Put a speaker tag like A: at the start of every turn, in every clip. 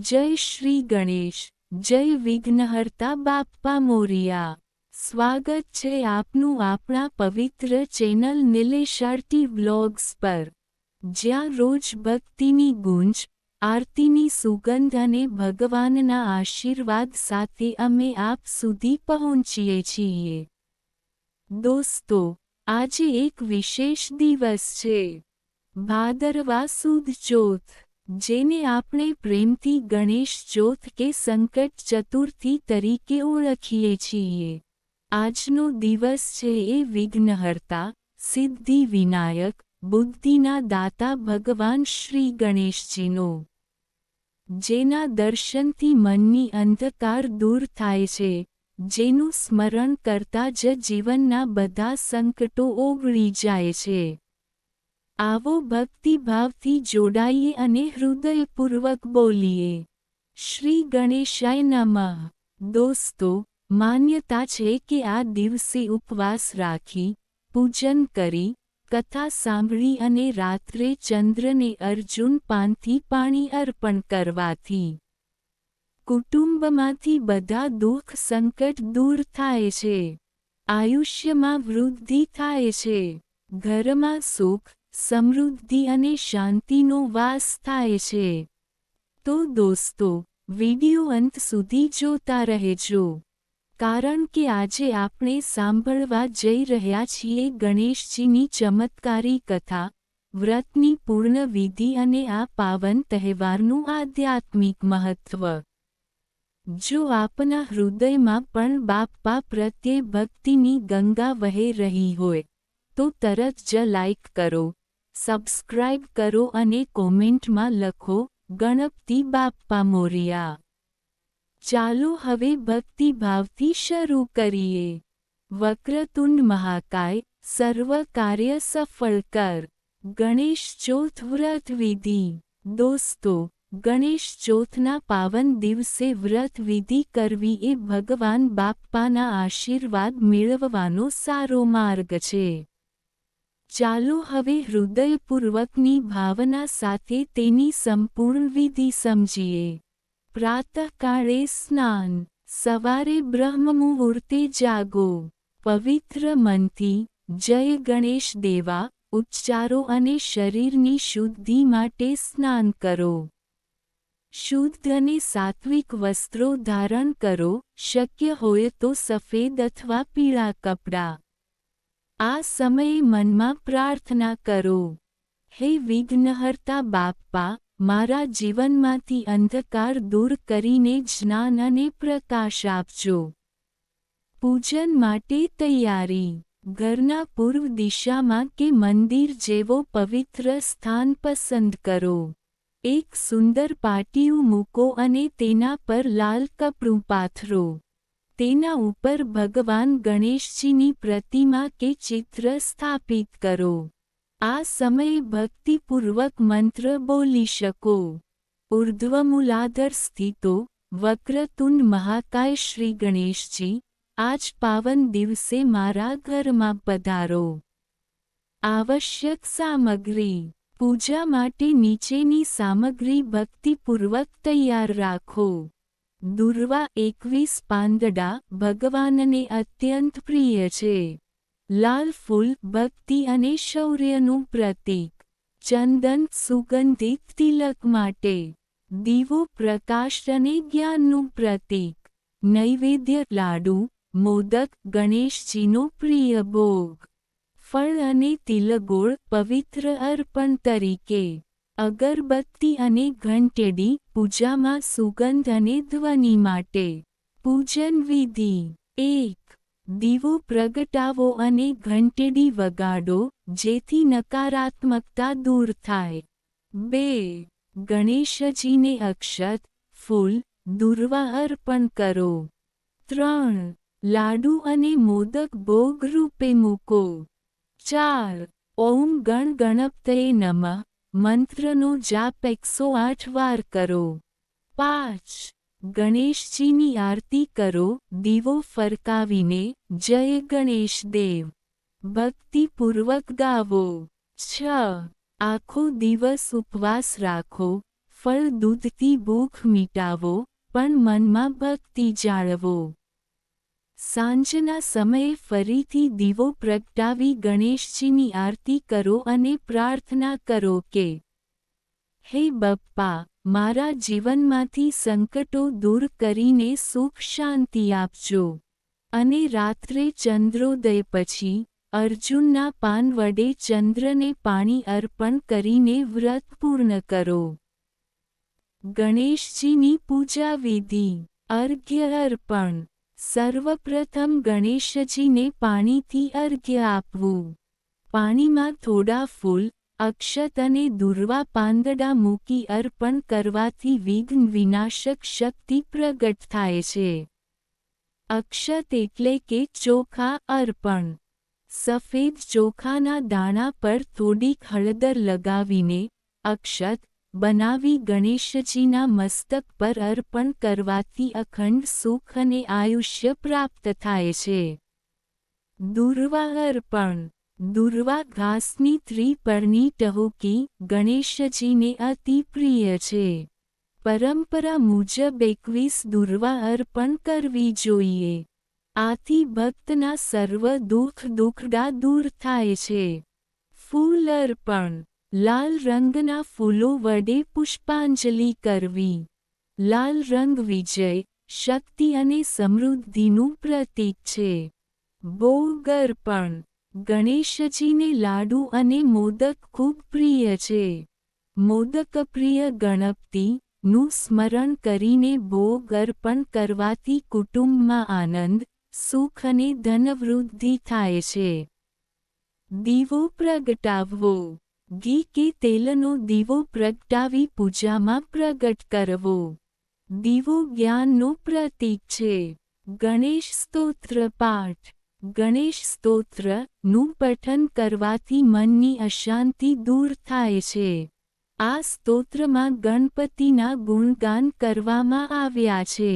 A: જય શ્રી ગણેશ, જય વિઘ્નહર્તા બાપ્પા મોરિયા. સ્વાગત છે આપનું આપણા પવિત્ર ચેનલ નિલેશાર્ટી વ્લોગ્સ પર. જ્યાં રોજ ભક્તિની ગુંજ, આરતીની સુગંધ અને ભગવાનના આશીર્વાદ સાથે અમે આપ સુધી પહોંચીએ છીએ. દોસ્તો, આજે એક વિશેષ દિવસ છે. ભાદરવા સુદ ચોથ. જેને આપણે પ્રેમથી ગણેશ ચોથ કે સંકટ ચતુર્થી તરીકે ઓળખીએ છીએ. આજનો દિવસ છે એ વિઘ્નહર્તા, સિદ્ધિ વિનાયક, બુદ્ધિના દાતા ભગવાન શ્રી ગણેશજીનો. જેના દર્શનથી મનની અંધકાર દૂર થાય છે, જેનું સ્મરણ કરતા જ જીવનના બધા સંકટો ઓગળી જાય છે. આવો ભક્તિભાવથી જોડાઈએ અને હૃદયપૂર્વક બોલીએ. શ્રી ગણેશાય નમઃ. દોસ્તો, માન્યતા છે કે આ દિવસે ઉપવાસ રાખી, પૂજન કરી, કથા સાંભળી અને રાત્રે ચંદ્રને અર્જુન પાનથી પાણી અર્પણ કરવાથી. કુટુંબમાંથી બધા દુઃખ સંકટ દૂર થાય છે. આયુષ્યમાં વૃદ્ધિ થાય છે. ઘરમાં સુખ સમૃદ્ધિ અને શાંતિનો વાસ થાય છે. તો દોસ્તો, વિડિયો અંત સુધી જોતા રહેજો. કારણ કે આજે આપણે સાંભળવા જઈ રહ્યા છીએ ગણેશજીની ચમત્કારી કથા, વ્રતની પૂર્ણ વિધિ અને આ પાવન તહેવારનું આધ્યાત્મિક મહત્વ. જો આપના હૃદયમાં પણ બાપ્પા પ્રત્યે ભક્તિની ગંગા વહે રહી હોય, તો તરત જ લાઈક કરો. સબસ્ક્રાઇબ કરો અને કોમેન્ટમાં લખો, ગણપતિ બાપ્પા મોરિયા. ચાલો હવે ભક્તિભાવથી શરૂ કરીએ. વક્રતુંડ મહાકાય, સર્વ કાર્ય સફળ કર. ગણેશ ચોથ વ્રત વિધિ. દોસ્તો, ગણેશ ચોથના પાવન દિવસે વ્રત વિધિ કરવી એ ભગવાન બાપ્પાના આશીર્વાદ મેળવવાનો સારો માર્ગ છે. ચાલો હવે હૃદયપૂર્વકની ભાવના સાથે તેની સંપૂર્ણ વિધિ સમજીએ. પ્રાતઃકાળે સ્નાન. સવારે બ્રહ્મ મુહૂર્તે જાગો. પવિત્ર મનથી જય ગણેશ દેવા. ઉચ્ચારો અને શરીરની શુદ્ધિ માટે સ્નાન કરો. શુદ્ધ અને સાત્વિક વસ્ત્રો ધારણ કરો. શક્ય હોય તો સફેદ અથવા પીળા કપડાં. આ સમયે મનમાં પ્રાર્થના કરો. હે વિઘ્નહર્તા બાપ્પા, મારા જીવનમાંથી અંધકાર દૂર કરીને જ્ઞાન અને પ્રકાશ આપજો. પૂજન માટે તૈયારી. ઘરના પૂર્વ દિશામાં કે મંદિર જેવો પવિત્ર સ્થાન પસંદ કરો. એક સુંદર પાટિયું મૂકો અને તેના પર લાલ કપડું પાથરો. તેના ઉપર ભગવાન ગણેશજીની પ્રતિમા કે ચિત્ર સ્થાપિત કરો. આ સમયે ભક્તિપૂર્વક મંત્ર બોલી શકો. ઉર્ધ્વમૂલાધર સ્થિતો, વક્રતુંડ મહાકાય શ્રી ગણેશજી, આજ પાવન દિવસે મારા ઘરમાં પધારો. આવશ્યક સામગ્રી, પૂજા માટે નીચેની સામગ્રી ભક્તિપૂર્વક તૈયાર રાખો. દુર્વા એકવીસ પાંદડા ભગવાનને અત્યંત પ્રિય છે. લાલ ફૂલ, ભક્તિ અને શૌર્યનું પ્રતીક. ચંદન સુગંધિત તિલક માટે. દીવો, પ્રકાશ અને જ્ઞાનનું પ્રતીક. નૈવેદ્ય, લાડુ, મોદક, ગણેશજીનો પ્રિય ભોગ. ફળ અને તિલગોળ પવિત્ર અર્પણ તરીકે. અગરબત્તી અને ઘંટેડી, પૂજામાં સુગંધ અને ધ્વનિ માટે. પૂજન વિધિ. એક, દીવો પ્રગટાવો અને ઘંટેડી વગાડો, જેથી નકારાત્મકતા દૂર થાય. બે, ગણેશજીને અક્ષત, ફૂલ, દુર્વા અર્પણ કરો. ત્રણ, લાડુ અને મોદક ભોગ રૂપે મૂકો. ચાર, ઓમ ગણ ગણપતયે નમઃ. મંત્રનો જાપ એકસો આઠ વાર કરો. પાંચ. ગણેશજીની આરતી કરો, દીવો ફરકાવીને, જય ગણેશ દેવ. ભક્તિપૂર્વક ગાવો. છ. આખો દિવસ ઉપવાસ રાખો, ફળ દૂધથી ભૂખ મીટાવો, પણ મનમાં ભક્તિ જાળવો. સાંજના સમયે ફરીથી દીવો પ્રગટાવી ગણેશજીની આરતી કરો અને પ્રાર્થના કરો કે, હે બપ્પા, મારા જીવનમાંથી સંકટો દૂર કરીને સુખ શાંતિ આપજો. અને રાત્રે ચંદ્રોદય પછી અર્જુનના પાન વડે ચંદ્રને પાણી અર્પણ કરીને વ્રત પૂર્ણ કરો. ગણેશજીની પૂજા વિધિ અર્ઘ્ય અર્પણ સર્વપ્રથમ ગણેશજીને પાણીથી અર્ઘ્ય આપવું. પાણીમાં થોડા ફૂલ, અક્ષત અને દુર્વા પાંદડા મૂકી અર્પણ કરવાથી વિઘ્ન વિનાશક શક્તિ પ્રગટ થાય છે. અક્ષત એટલે કે ચોખા અર્પણ. સફેદ ચોખાના દાણા પર થોડીક હળદર લગાવીને અક્ષત બનાવી ગણેશજીના મસ્તક પર અર્પણ કરવાથી અખંડ સુખ અને આયુષ્ય પ્રાપ્ત થાય છે. દુર્વા અર્પણ. દુર્વા ઘાસની ત્રિપર્ણી ટહુકી ગણેશજીને અતિ પ્રિય છે. પરંપરા મુજબ એકવીસ દુર્વા અર્પણ કરવી જોઈએ. આથી ભક્તના સર્વ દુઃખ દુઃખડા દૂર થાય છે. ફૂલ અર્પણ. લાલ રંગના ફૂલો વડે પુષ્પાંજલિ કરવી. લાલ રંગ વિજય, શક્તિ અને સમૃદ્ધિનું પ્રતીક છે. ભોગર્પણ ગણેશજીને લાડુ અને મોદક ખૂબ પ્રિય છે. મોદક પ્રિય ગણપતિનું સ્મરણ કરીને ભોગ અર્પણ કરવાથી કુટુંબમાં આનંદ, સુખ અને ધનવૃદ્ધિ થાય છે. દીવો પ્રગટાવવો. ઘી કે તેલનો દીવો પ્રગટાવી પૂજામાં પ્રગટ કરવો દીવો જ્ઞાનનો પ્રતીક છે ગણેશ સ્તોત્ર પાઠ ગણેશ સ્તોત્રનું પઠન કરવાથી મનની અશાંતિ દૂર થાય છે આ સ્તોત્રમાં ગણપતિના ગુણગાન કરવામાં આવ્યા છે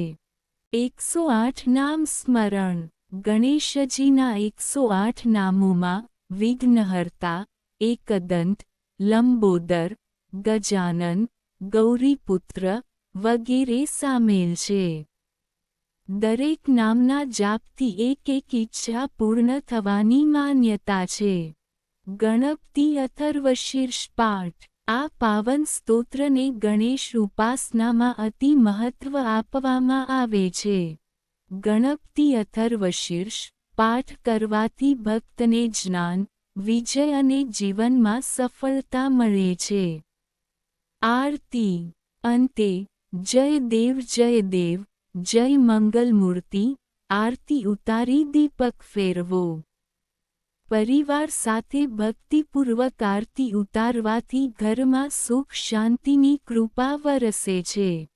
A: એકસો આઠ નામ સ્મરણ ગણેશજીના એકસો આઠ નામોમાં વિઘ્નહર્તા એકદંત લંબોદર ગજાનન ગૌરીપુત્ર વગેરે સામેલ છે દરેક નામના જાપથી એક એક ઈચ્છા પૂર્ણ થવાની માન્યતા છે ગણપતિ અથર્વશીર્ષ પાઠ આ પાવન સ્તોત્રને ગણેશ ઉપાસનામાં અતિ મહત્વ આપવામાં આવે છે ગણપતિ અથર્વશીર્ષ પાઠ કરવાથી ભક્તને જ્ઞાન વિજય અને જીવનમાં સફળતા મળે છે. આરતી, અંતે, જય દેવ જય દેવ, જય મંગલમૂર્તિ, આરતી ઉતારી દીપક ફેરવો. પરિવાર સાથે ભક્તિપૂર્વક આરતી ઉતારવાથી ઘરમાં સુખ શાંતિની કૃપા વરસે છે.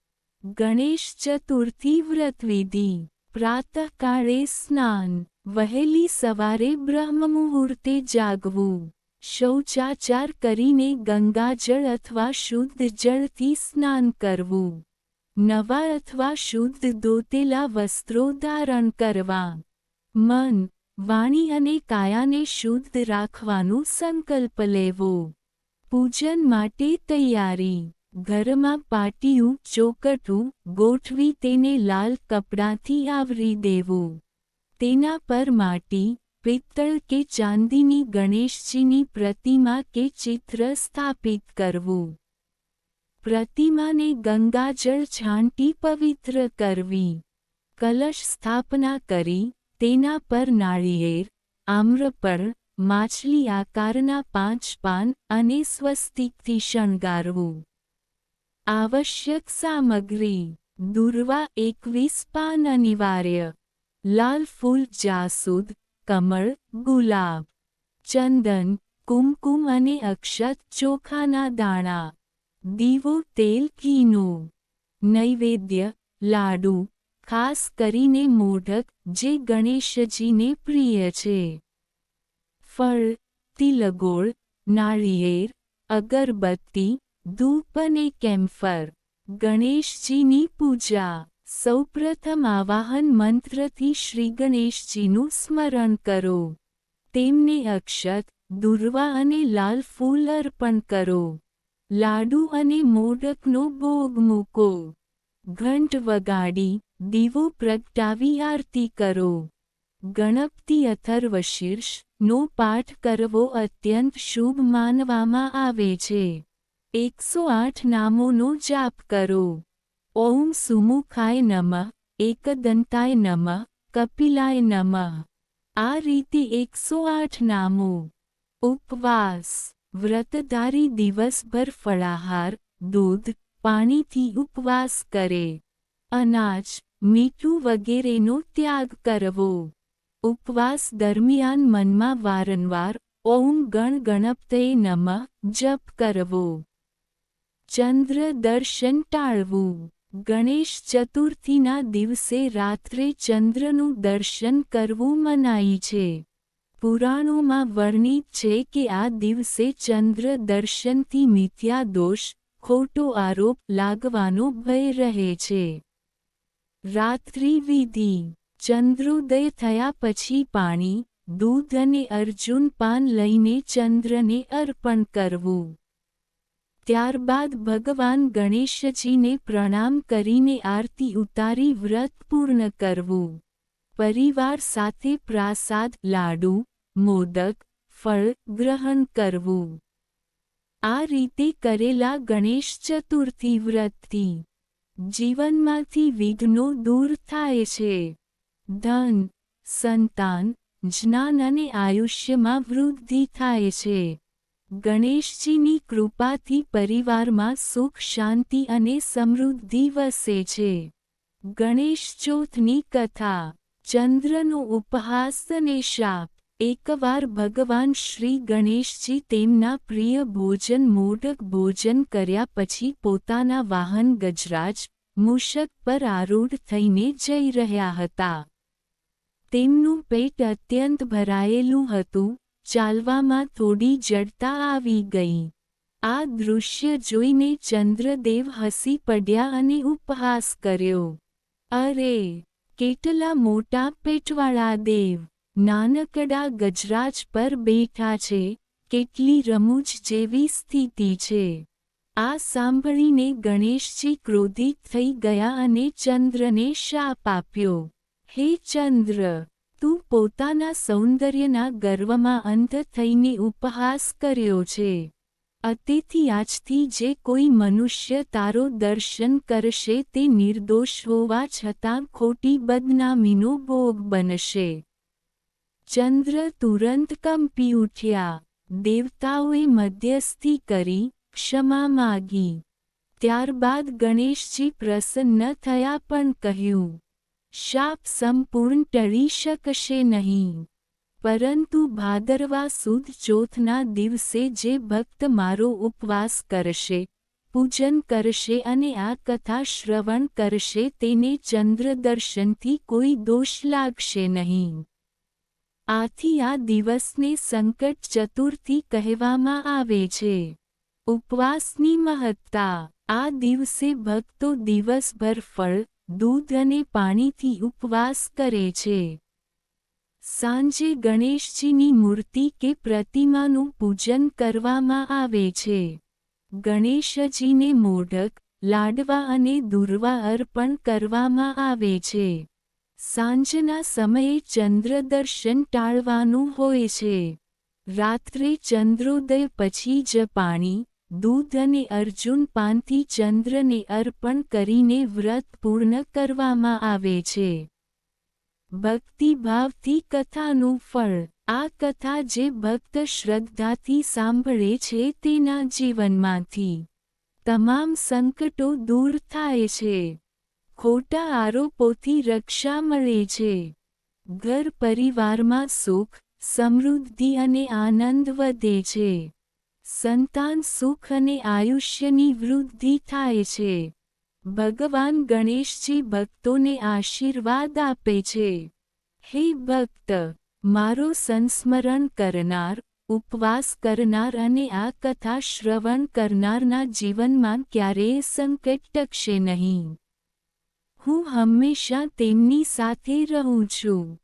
A: ગણેશ ચતુર્થી વ્રતવિધિ પ્રાતઃકાળે સ્નાન, વહેલી સવારે બ્રહ્મમુહૂર્તે જાગવું, શૌચાચાર કરીને ગંગાજળ અથવા શુદ્ધ જળથી સ્નાન કરવું, નવા અથવા શુદ્ધ દોતેલા વસ્ત્રો ધારણ કરવા, મન, વાણી અને કાયાને શુદ્ધ રાખવાનો સંકલ્પ લેવો, પૂજન માટે તૈયારી. ઘરમાં પાટિયું ચોકટું ગોઠવી તેને લાલ કપડાથી આવરી દેવું. તેના પર માટી, પિત્તળ કે ચાંદીની ગણેશજીની પ્રતિમા કે ચિત્ર સ્થાપિત કરવું. પ્રતિમાને ગંગાજળ છાંટી પવિત્ર કરવી. કલશ સ્થાપના કરી, તેના પર નાળિયેર આમ્રપળ માછલી આકારના પાંચ પાન અને સ્વસ્તિકથી શણગારવું. આવશ્યક સામગ્રી દુર્વા એકવીસ પાન અનિવાર્ય લાલ ફૂલ જાસૂદ કમળ ગુલાબ ચંદન કુમકુમ અને અક્ષત ચોખાના દાણા દીવો તેલ ઘીનું નૈવેદ્ય લાડુ ખાસ કરીને મોઢક જે ગણેશજીને પ્રિય છે ફળ તિલગોળ નાળિયેર અગરબત્તી ધૂપ અને કેમ્ફર ગણેશજીની પૂજા. સૌપ્રથમ આવાહન મંત્રથી શ્રી ગણેશજીનું સ્મરણ કરો. તેમને અક્ષત, દુર્વા અને લાલ ફૂલ અર્પણ કરો. લાડુ અને મોડકનો ભોગ મૂકો. ઘંટ વગાડી, દીવો પ્રગટાવી આરતી કરો. ગણપતિ અથર્વશીર્ષ નો પાઠ કરવો અત્યંત શુભ માનવામાં આવે છે. એકસો આઠ નામોનો જાપ કરો. ઓમ સુમુખાય નમઃ, એકદંતાય નમઃ, કપિલાય નમઃ. આ રીતે એકસો આઠ નામો. ઉપવાસ, વ્રતધારી દિવસભર ફળાહાર, દૂધ, પાણીથી ઉપવાસ કરે. અનાજ, મીઠું વગેરેનો ત્યાગ કરવો. ઉપવાસ દરમિયાન મનમાં વારંવાર, ઓમ ગણ ગણપતય નમઃ, જપ કરવો. ચંદ્ર દર્શન ટાળવું. ગણેશ ચતુર્થીના દિવસે રાત્રે ચંદ્રનું દર્શન કરવું મનાઈ છે. પુરાણોમાં વર્ણિત છે કે આ દિવસે ચંદ્ર દર્શનથી મિથ્યા દોષ, ખોટો આરોપ લાગવાનો ભય રહે છે. રાત્રિ વિધિ. ચંદ્રોદય થયા પછી પાણી, દૂધ અને અર્જુન પાન લઈને ચંદ્રને અર્પણ કરવું. ત્યારબાદ ભગવાન ગણેશજીને પ્રણામ કરીને આરતી ઉતારી વ્રત પૂર્ણ કરવું. પરિવાર સાથે પ્રાસાદ, લાડુ, મોદક, ફળ ગ્રહણ કરવું. આ રીતે કરેલા ગણેશ ચતુર્થી વ્રતથી જીવનમાંથી વિઘ્નો દૂર થાય છે. ધન, સંતાન, જ્ઞાન અને આયુષ્યમાં વૃદ્ધિ થાય છે. ગણેશજીની કૃપાથી પરિવારમાં સુખ, શાંતિ અને સમૃદ્ધિ વસે છે. ગણેશ ચોથની કથા. ચંદ્રનો ઉપહાસ અને શાપ. એકવાર ભગવાન શ્રી ગણેશજી તેમના પ્રિય ભોજન મોઢક ભોજન કર્યા પછી પોતાના વાહન ગજરાજ, મૂષક પર આરૂઢ થઈને જઈ રહ્યા હતા. તેમનું પેટ અત્યંત ભરાયેલું હતું. ચાલવામાં થોડી જડતા આવી ગઈ. આ દૃશ્ય જોઈને ચંદ્રદેવ હસી પડ્યા અને ઉપહાસ કર્યો. અરે, કેટલા મોટા પેટવાળા દેવ! નાનકડા ગજરાજ પર બેઠા છે. કેટલી રમૂજ જેવી સ્થિતિ છે. આ સાંભળીને ગણેશજી ક્રોધિત થઈ ગયા અને ચંદ્રને શાપ આપ્યો. હે ચંદ્ર પોતાના સૌંદર્યના ગર્વમાં અંધ થઈને ઉપહાસ કર્યો છે. અતિથિ, આજથી જે કોઈ મનુષ્ય તારો દર્શન કરશે તે નિર્દોષ હોવા છતાં ખોટી બદનામીનો ભોગ બનશે. ચંદ્ર તુરંત કંપી ઉઠ્યા. દેવતાઓએ મધ્યસ્થી કરી ક્ષમા માગી. ત્યારબાદ ગણેશજી પ્રસન્ન થયા પણ કહ્યું શાપ સંપૂર્ણ ટળી શકશે નહીં. પરંતુ ભાદરવા સુદ ચોથના દિવસે જે ભક્ત મારો ઉપવાસ કરશે, પૂજન કરશે અને આ કથા શ્રવણ કરશે, તેને ચંદ્ર દર્શનથી કોઈ દોષ લાગશે નહીં. આથી આ દિવસને સંકટ ચતુર્થી કહેવામાં આવે છે. ઉપવાસની મહત્તા. આ દિવસે ભક્તો દિવસભર ફળ દૂધ અને પાણીથી ઉપવાસ કરે છે. સાંજે ગણેશજીની મૂર્તિ કે પ્રતિમાનું પૂજન કરવામાં આવે છે. ગણેશજીને મોઢક, લાડવા અને દુર્વા અર્પણ કરવામાં આવે છે. સાંજના સમયે ચંદ્રદર્શન ટાળવાનું હોય છે. રાત્રે ચંદ્રોદય પછી જ પાણી દૂધ અને અર્જુન પાનથી ચંદ્રને અર્પણ કરીને વ્રત પૂર્ણ કરવામાં આવે છે. ભક્તિભાવથી કથાનું ફળ. આ કથા જે ભક્ત શ્રદ્ધાથી સાંભળે છે તેના જીવનમાંથી તમામ સંકટો દૂર થાય છે. ખોટા આરોપોથી રક્ષા મળે છે. ઘર પરિવારમાં સુખ, સમૃદ્ધિ અને આનંદ વધે છે. સંતાન સુખ અને આયુષ્યની વૃદ્ધિ થાય છે. ભગવાન ગણેશજી ભક્તોને આશીર્વાદ આપે છે. હે ભક્ત, મારો સંસ્મરણ કરનાર, ઉપવાસ કરનાર અને આ કથા શ્રવણ કરનારના જીવનમાં ક્યારેય સંકટ ટકશે નહીં. હું હંમેશા તેમની સાથે રહું છું.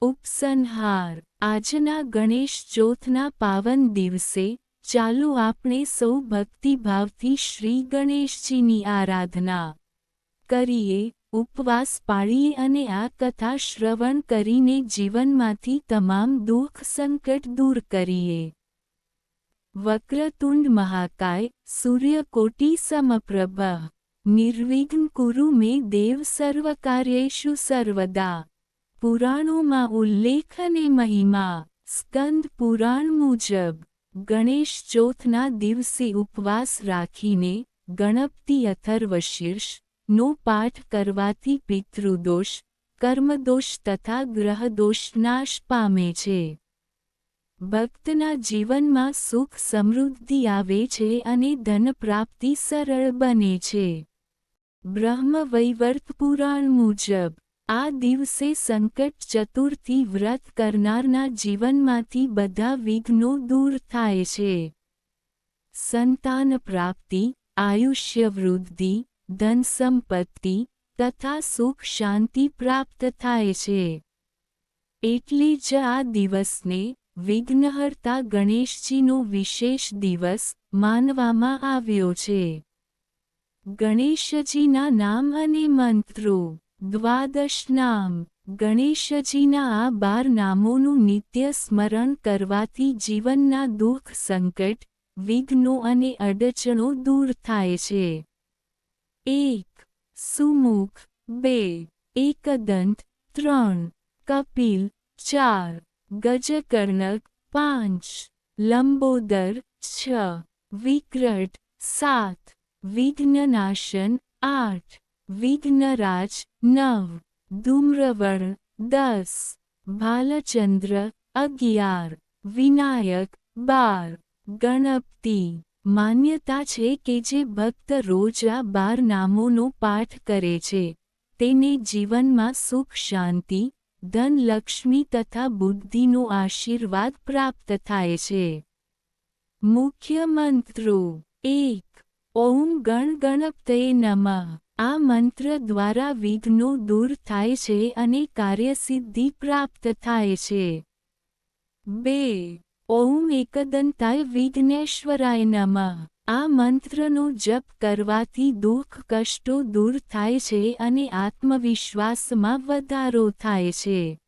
A: ઉપસંહાર, આજના ગણેશ ચોથના પાવન દિવસે ચાલો આપણે સૌ ભક્તિભાવથી શ્રી ગણેશજીની આરાધના કરીએ, ઉપવાસ પાળીએ અને આ કથા શ્રવણ કરીને જીવનમાંથી તમામ દુઃખ સંકટ દૂર કરીએ. વક્રતુંડ મહાકાય, સૂર્યકોટી સમપ્રભ, નિર્વિઘ્ન કુરુ મે દેવ સર્વકાર્યેષુ સર્વદા. પુરાણોમાં ઉલ્લેખ અને મહિમા, સ્કંદ પુરાણ મુજબ ગણેશ ચોથના દિવસે ઉપવાસ રાખીને ગણપતિ અથર્વશીર્ષ નો પાઠ કરવાથી પિતૃદોષ, કર્મદોષ તથા ગ્રહદોષ નાશ પામે છે. ભક્તના જીવનમાં સુખ સમૃદ્ધિ આવે છે અને ધન પ્રાપ્તિ સરળ બને છે. બ્રહ્મ વૈવર્ત પુરાણ મુજબ આ દિવસે સંકટ ચતુર્થી વ્રત કરનારના જીવનમાંથી બધા વિઘ્નો દૂર થાય છે. સંતાન પ્રાપ્તિ, આયુષ્ય વૃદ્ધિ, ધન સંપત્તિ તથા સુખ શાંતિ પ્રાપ્ત થાય છે. એટલે જ આ દિવસને વિઘ્નહર્તા ગણેશજીનો વિશેષ દિવસ માનવામાં આવ્યો છે. ગણેશજીના નામ અને મંત્રો દ્વાદશ નામ ગણેશજીના આ બાર નામોનું નિત્ય સ્મરણ કરવાથી જીવનના દુઃખ સંકટ, વિઘ્નો અને અડચણો દૂર થાય છે. એક, સુમુખ. બે, એકદંત. ત્રણ, કપિલ. ચાર, ગજકર્ણક. પાંચ, લંબોદર. છ વિક્રટ સાત, વિઘ્નનાશન. આઠ વિઘ્નરાજ નવ ધૂમ્રવર્ણ દસ ભાલચંદ્ર અગિયાર વિનાયક બાર ગણપતિ માન્યતા છે કે જે ભક્ત રોજ આ બાર નામોનો પાઠ કરે છે. તેને જીવનમાં સુખ, શાંતિ, ધન, લક્ષ્મી તથા બુદ્ધિનો આશીર્વાદ પ્રાપ્ત થાય છે. મુખ્ય મંત્રો એક, ઓમ ગણ ગણપતય નમઃ. આ મંત્ર દ્વારા વિઘ્નો દૂર થાય છે અને કાર્યસિદ્ધિ પ્રાપ્ત થાય છે. બે. ઓમ એકદંતાય વિઘ્નેશ્વરાય નમઃ. આ મંત્રનો જપ કરવાથી દુઃખ, કષ્ટો દૂર થાય છે અને આત્મવિશ્વાસમાં વધારો થાય છે.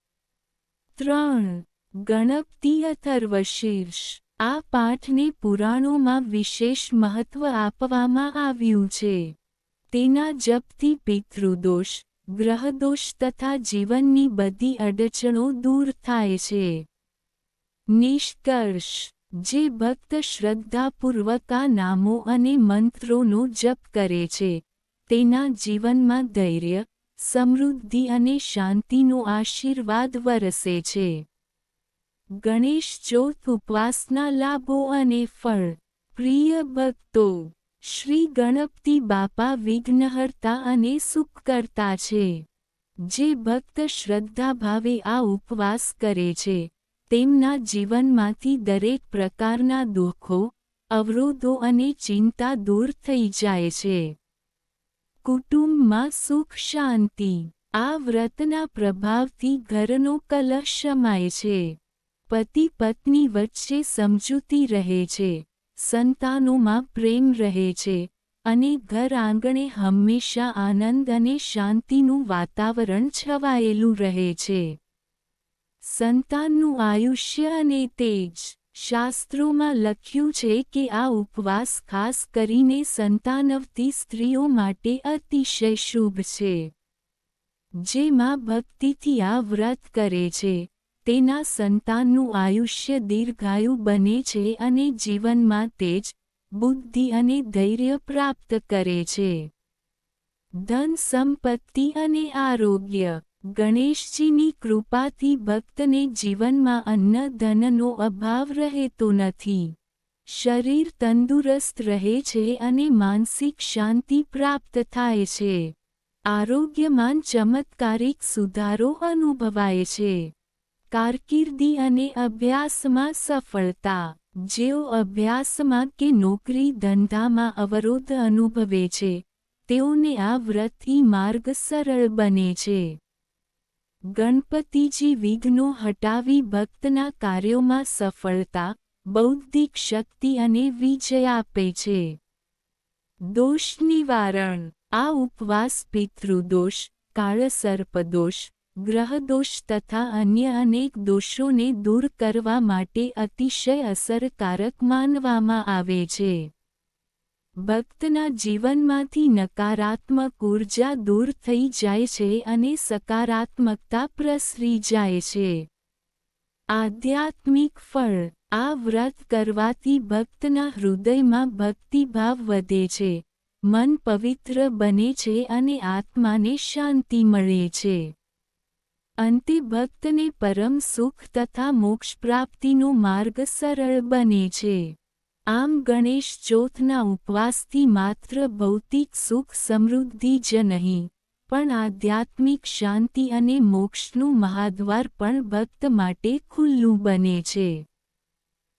A: ત્રણ. ગણપતિ અથર્વશીર્ષ આ પાઠને પુરાણોમાં વિશેષ મહત્વ આપવામાં આવ્યું છે. તેના જપથી પિતૃદોષ ગ્રહદોષ તથા જીવનની બધી અડચણો દૂર થાય છે. નિષ્કર્ષ, જે ભક્ત શ્રદ્ધાપૂર્વક નામો અને મંત્રોનો જપ કરે છે, તેના જીવનમાં ધૈર્ય, સમૃદ્ધિ અને શાંતિનો આશીર્વાદ વરસે છે. ગણેશ ચોથ ઉપવાસના લાભો અને ફળ, પ્રિય ભક્તો શ્રી ગણપતિ બાપા વિઘ્નહર્તા અને સુખકર્તા છે, જે ભક્ત શ્રદ્ધાભાવે આ ઉપવાસ કરે છે. તેમના જીવનમાંથી દરેક પ્રકારના દુઃખો, અવરોધો અને ચિંતા દૂર થઈ જાય છે. કુટુંબમાં સુખ શાંતિ, આ વ્રતના પ્રભાવથી ઘરનો કલશ શમાય છે. પતિ પત્ની વચ્ચે સમજૂતી રહે છે. સંતાનોમાં પ્રેમ રહે છે અને ઘર આંગણે હંમેશા આનંદ અને શાંતિનું વાતાવરણ છવાયેલું રહે છે. સંતાનનું આયુષ્ય અને તેજ શાસ્ત્રોમાં લખ્યું છે કે આ ઉપવાસ ખાસ કરીને સંતાનવતી સ્ત્રીઓ માટે અતિશય શુભ છે, જેમાં ભક્તિથી આ વ્રત કરે છે. તેના સંતાનનું આયુષ્ય દીર્ઘાયુ બને છે અને જીવનમાં તેજ, બુદ્ધિ અને ધૈર્ય પ્રાપ્ત કરે છે. ધન સંપત્તિ અને આરોગ્ય. ગણેશજીની કૃપાથી ભક્તને જીવનમાં અન્ન ધનનો અભાવ રહેતો નથી. શરીર તંદુરસ્ત રહે છે અને માનસિક શાંતિ પ્રાપ્ત થાય છે. આરોગ્યમાં ચમત્કારિક સુધારો અનુભવાય છે. કારકિર્દી અને અભ્યાસમાં સફળતા. જેઓ અભ્યાસમાં કે નોકરી ધંધામાં અવરોધ અનુભવે છે, તેઓને આ વ્રતથી માર્ગ સરળ બને છે. ગણપતિજી વિઘ્નો હટાવી ભક્તના કાર્યોમાં સફળતા, બૌદ્ધિક શક્તિ અને વિજય આપે છે. દોષ નિવારણ. આ ઉપવાસ પિતૃદોષ, કાળસર્પદોષ ગ્રહદોષ તથા અન્ય અનેક દોષોને દૂર કરવા માટે અતિશય અસરકારક માનવામાં આવે છે. ભક્તના જીવનમાંથી નકારાત્મક ઊર્જા દૂર થઈ જાય છે અને સકારાત્મકતા પ્રસરી જાય છે. આધ્યાત્મિક ફળ, આ વ્રત કરવાથી ભક્તના હૃદયમાં ભક્તિભાવ વધે છે, મન પવિત્ર બને છે અને આત્માને શાંતિ મળે છે. અંતે ભક્તને પરમ સુખ તથા મોક્ષ પ્રાપ્તિનો માર્ગ સરળ બને છે. આમ ગણેશ ચોથના ઉપવાસથી માત્ર ભૌતિક સુખ સમૃદ્ધિ જ નહીં, પણ આધ્યાત્મિક શાંતિ અને મોક્ષનું મહાદ્વાર પણ ભક્ત માટે ખુલ્લું બને છે.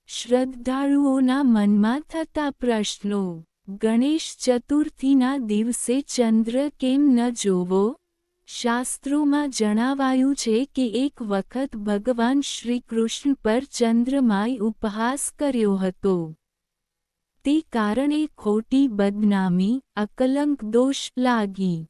A: શ્રદ્ધાળુઓના મનમાં થતા પ્રશ્નો, ગણેશ ચતુર્થીના દિવસે ચંદ્ર કેમ ન જોવો? શાસ્ત્રોમાં જણાવાયું છે કે એક વખત ભગવાન શ્રીકૃષ્ણ પર ચંદ્રમાએ ઉપહાસ કર્યો હતો. તે કારણે ખોટી બદનામી, અકલંક દોષ લાગી.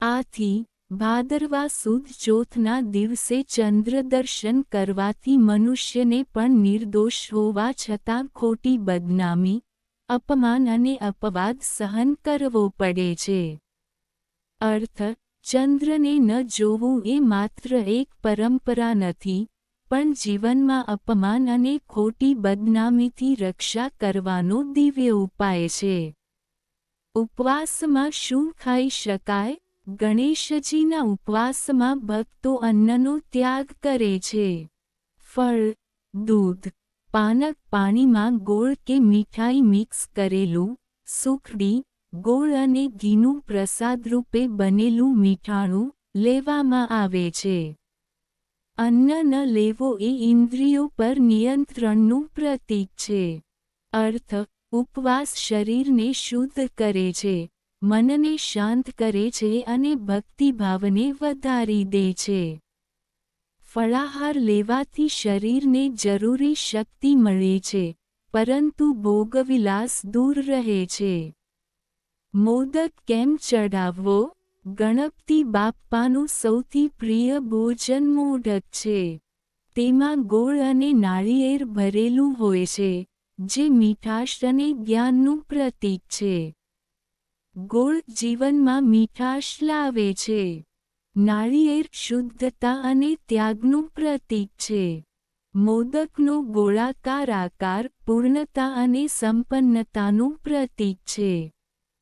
A: આથી, ભાદરવા સુદ ચોથના દિવસે ચંદ્ર દર્શન કરવાથી મનુષ્યને પણ નિર્દોષ હોવા છતાં ખોટી બદનામી, અપમાન અને અપવાદ સહન કરવો પડે છે. અર્થ ચંદ્રને ન જોવું એ માત્ર એક પરંપરા નથી, પણ જીવનમાં અપમાન અને ખોટી બદનામીથી રક્ષા કરવાનો દિવ્ય ઉપાય છે. ઉપવાસમાં શું ખાઈ શકાય? ગણેશજીના ઉપવાસમાં ભક્તો અન્નનો ત્યાગ કરે છે. ફળ, દૂધ, પાનક પાણીમાં ગોળ કે મીઠાઈ મિક્સ કરેલું, સુખડી ગોળ અને ઘીનું પ્રસાદરૂપે બનેલું મીઠાણું લેવામાં આવે છે. અન્ન ન લેવો એ ઇન્દ્રિયો પર નિયંત્રણનું પ્રતીક છે. અર્થ, ઉપવાસ શરીરને શુદ્ધ કરે છે, મનને શાંત કરે છે અને ભક્તિભાવને વધારી દે છે. ફળાહાર લેવાથી શરીરને જરૂરી શક્તિ મળે છે, પરંતુ ભોગવિલાસ દૂર રહે છે. મોદક કેમ ચડાવવો ગણપતિ બાપ્પાનું સૌથી પ્રિય ભોજન મોદક છે. તેમાં ગોળ અને નાળિયેર ભરેલું હોય છે, જે મીઠાશ અને જ્ઞાનનું પ્રતીક છે. ગોળ જીવનમાં મીઠાશ લાવે છે. નાળિયેર શુદ્ધતા અને ત્યાગનું પ્રતીક છે. મોદકનો ગોળાકાર આકાર પૂર્ણતા અને સંપન્નતાનું પ્રતીક છે.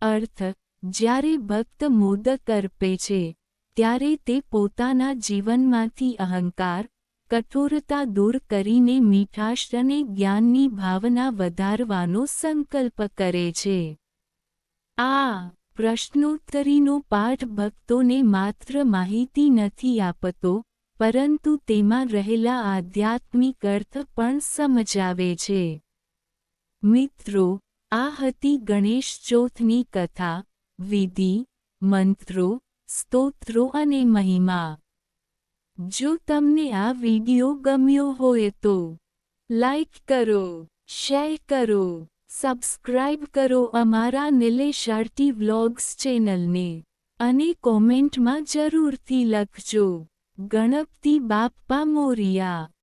A: અર્થ, જ્યારે ભક્ત મોદક અર્પે છે, ત્યારે તે પોતાના જીવનમાંથી અહંકાર, કઠોરતા દૂર કરીને મીઠાશ અને જ્ઞાનની ભાવના વધારવાનો સંકલ્પ કરે છે. આ પ્રશ્નોત્તરીનો પાઠ ભક્તોને માત્ર માહિતી નથી આપતો, પરંતુ તેમાં રહેલા આધ્યાત્મિક અર્થ પણ સમજાવે છે. મિત્રો આ હતી ગણેશ ચોથની કથા, વિધિ, મંત્રો, સ્તોત્રો અને મહિમા. જો તમને આ વિડિયો ગમ્યો હોય તો લાઈક કરો, શેર કરો, સબસ્ક્રાઇબ કરો અમારા નિલેશ આરટી વ્લોગ્સ ચેનલને અને કોમેન્ટમાં જરૂરથી લખજો. ગણપતિ બાપ્પા મોરિયા.